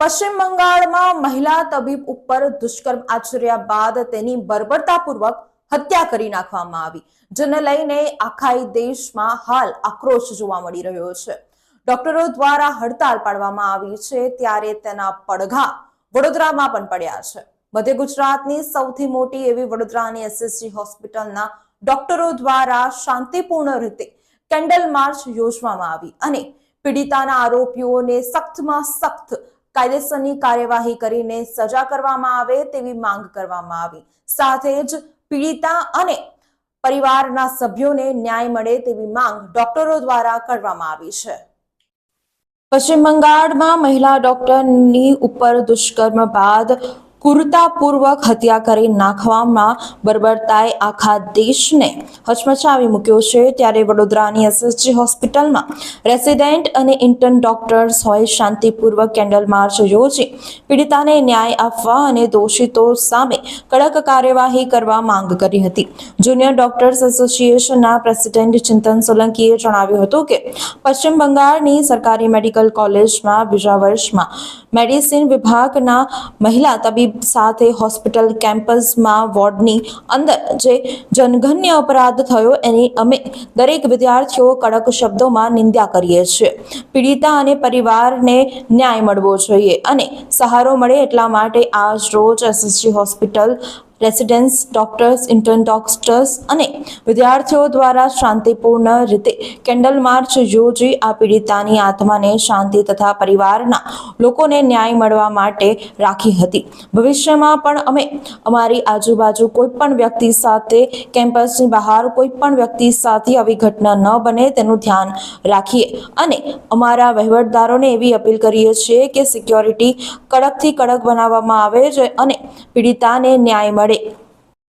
પશ્ચિમ બંગાળમાં મહિલા તબીબ ઉપર દુષ્કર્મ આચર્યા બાદ તેની બર્બરતાપૂર્વક હત્યા કરી નાખવામાં આવી, જેને લઈને આખાઈ દેશમાં હાલ આક્રોશ જોવા મળી રહ્યો છે. ડોક્ટરો દ્વારા હડતાલ પાડવામાં આવી છે ત્યારે તેના પડઘા વડોદરામાં પણ પડ્યા છે. મધ્ય ગુજરાતની સૌથી મોટી એવી વડોદરાની એસએસજી હોસ્પિટલના ડોક્ટરો દ્વારા શાંતિપૂર્ણ રીતે કેન્ડલ માર્ચ યોજવામાં આવી અને પીડિતાના આરોપીઓને સખ્તમાં સખ્ત કાયદેસરની કાર્યવાહી કરીને સજા કરવામાં આવે તેવી માંગ કરવામાં આવી. સાથે જ પીડિતા અને પરિવારના સભ્યોને ન્યાય મળે તેવી માંગ ડોક્ટરો દ્વારા કરવામાં આવી છે. પશ્ચિમ બંગાળમાં મહિલા ડોક્ટરની ઉપર દુષ્કર્મ બાદ ક્રૂરતાપૂર્વક હત્યા કરી નાખવામાં બર્બરતાએ આખા દેશને હચમચાવી મૂક્યો છે. ત્યારે વડોદરાની એસએસજી હોસ્પિટલમાં રેસિડેન્ટ અને ઇન્ટર્ન ડોક્ટર્સ હોય શાંતિપૂર્વક કેન્ડલ માર્ચ યોજી પીડિતાને ન્યાય આપવા અને દોષિતો સામે કડક કાર્યવાહી કરવા માંગ કરી હતી. જુનિયર ડોક્ટર્સ એસોસિએશનના પ્રેસિડેન્ટ ચિંતન સોલંકીએ જણાવ્યું હતું કે પશ્ચિમ બંગાળની સરકારી મેડિકલ કોલેજમાં બીજા વર્ષમાં મેડિસિન વિભાગના મહિલા તબીબ સાથે હોસ્પિટલ કેમ્પસમાં વોર્ડની અંદર જે જનગણ્ય અપરાધ થયો એની અમે દરેક વિદ્યાર્થીઓ કડક શબ્દોમાં નિંદા કરીએ છીએ. પીડિતા અને પરિવારને ન્યાય મળવો જોઈએ અને સહારો મળે એટલા માટે આજ રોજ SSG hospital residents doctors intern doctors અને વિદ્યાર્થીઓ દ્વારા શાંતિપૂર્ણ રીતે કેન્ડલ માર્ચ યોજી આ પીડિતાની આત્માને શાંતિ તથા પરિવારના લોકોને ન્યાય મળવા માટે રાખી હતી. ભવિષ્યમાં પણ અમે અમારી આજુબાજુ કોઈ પણ વ્યક્તિ સાથે, કેમ્પસની બહાર કોઈ પણ વ્યક્તિ સાથે આવી ઘટના ન બને તેનું ધ્યાન રાખીએ અને અમારા વહીવટદારોને એવી અપીલ કરીએ છીએ કે સિક્યોરિટી કડકથી કડક બનાવવામાં આવે છે અને પીડિતાને ન્યાય મળે. পারে